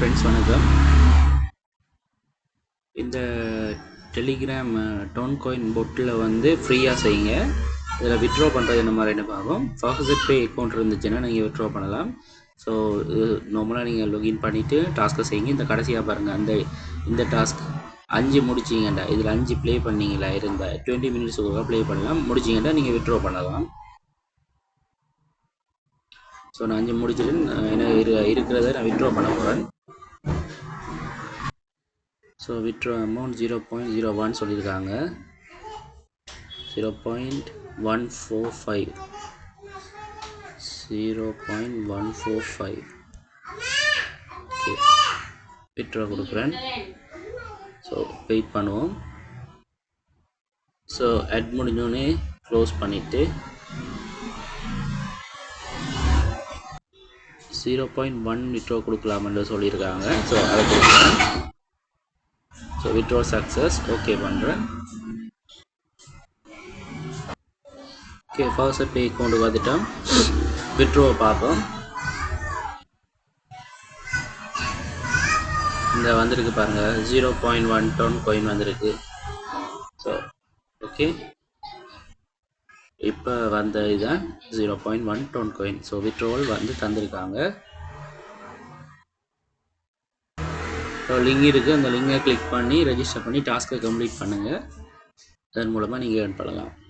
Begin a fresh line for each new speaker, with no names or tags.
Friends வணக்கம் இந்த Telegram tone coin பொட்டில் வந்து ஃப்ரீயாக செய்யுங்க. இதில் வித்ட்ரா பண்ணுறது என்ன மாதிரி பார்க்கும் ஃபாக்ஸட் பே அக்கௌண்ட் இருந்துச்சுன்னா நீங்கள் வித்ட்ரா பண்ணலாம். ஸோ நார்மலாக நீங்கள் லொகின் பண்ணிவிட்டு டாஸ்க்கை செய்யுங்க. இந்த கடைசியாக பாருங்கள் அந்த இந்த டாஸ்க் அஞ்சு முடிச்சிங்கண்டா. இதில் அஞ்சு ப்ளே பண்ணீங்களா? இருந்தால் டுவெண்ட்டி மினிட்ஸுக்கு ப்ளே பண்ணலாம். முடிச்சிங்கண்டா நீங்கள் வித்ட்ரா பண்ணலாம். ஸோ நான் அஞ்சு முடிச்சுட்டு என்ன இரு இருக்கிறத நான் விட்ரா பண்ண போகிறேன் so withdraw amount zero point zero one சொல்லியிருக்காங்க zero point one four five zero point one four five okay withdraw கொடுக்குறேன். ஸோ வெயிட் பண்ணுவோம். ஸோ அட் முடிஞ்சோடனே க்ளோஸ் பண்ணிவிட்டு ஜீரோ பாயிண்ட் ஒன் விட்ரோ கொடுக்கலாம்னு சொல்லியிருக்காங்க ஸோ அதை கொடுக்குறேன். ஸோ விட்ரோ சக்ஸஸ் ஓகே பண்ணுறேன் ஓகே ஃபர்ஸ்ட் பே கொண்டு வந்துட்டோம். விட்ரோவை பார்ப்போம். இந்த வந்திருக்கு பாருங்கள் zero point one ton coin வந்திருக்கு. ஸோ ஓகே இப்போ வந்த இதுதான் zero point one ton coin so withdrawal வந்து தந்திருக்காங்க. ஸோ லிங்க் இருக்குது அந்த லிங்கை கிளிக் பண்ணி ரெஜிஸ்டர் பண்ணி டாஸ்க்கை கம்ப்ளீட் பண்ணுங்கள் அதன் மூலமாக நீங்கள் ஏர்ன் பண்ணலாம்.